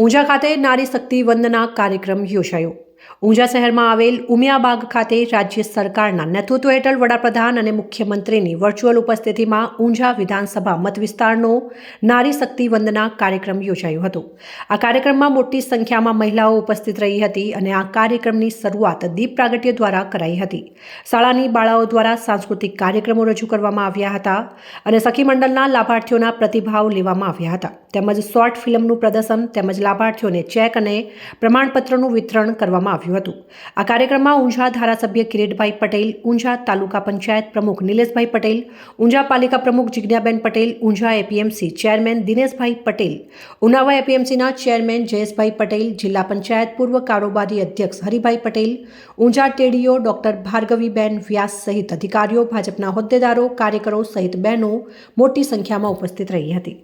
ઊંઝા ખાતે નારી શક્તિ વંદના કાર્યક્રમ યોજાયો. ઊંઝા શહેરમાં આવેલ ઉમિયાબાગ ખાતે રાજ્ય સરકારના નેતૃત્વ હેઠળ વડાપ્રધાન અને મુખ્યમંત્રીની વર્ચ્યુઅલ ઉપસ્થિતિમાં ઊંઝા વિધાનસભા મત વિસ્તારનો નારી શક્તિ વંદના કાર્યક્રમ યોજાયો હતો. આ કાર્યક્રમમાં મોટી સંખ્યામાં મહિલાઓ ઉપસ્થિત રહી હતી અને આ કાર્યક્રમની શરૂઆત દીપ પ્રાગટ્ય દ્વારા કરાઈ હતી. શાળાની બાળાઓ દ્વારા સાંસ્કૃતિક કાર્યક્રમો રજૂ કરવામાં આવ્યા હતા અને સખી મંડળના લાભાર્થીઓના પ્રતિભાવ લેવામાં આવ્યા હતા. તેમજ શોર્ટ ફિલ્મનું પ્રદર્શન તેમજ લાભાર્થીઓને ચેક અને પ્રમાણપત્રનું વિતરણ કરવામાં આવ્યું હતું. આ કાર્યક્રમમાં ઊંઝા ધારાસભ્ય કિરીટભાઈ પટેલ, ઊંઝા તાલુકા પંચાયત પ્રમુખ નિલેશભાઈ પટેલ, ઊંઝા પાલિકા પ્રમુખ જિજ્ઞાબેન પટેલ, ઊંઝા એપીએમસી ચેરમેન દિનેશભાઈ પટેલ, ઉનાવા એપીએમસીના ચેરમેન જયેશભાઈ પટેલ, જિલ્લા પંચાયત પૂર્વ કારોબારી અધ્યક્ષ હરિભાઈ પટેલ, ઊંઝા ટેડીઓ ડોક્ટર ભાર્ગવીબેન વ્યાસ સહિત અધિકારીઓ, ભાજપના હોદ્દેદારો, કાર્યકરો સહિત બહેનો મોટી સંખ્યામાં ઉપસ્થિત રહી હતી.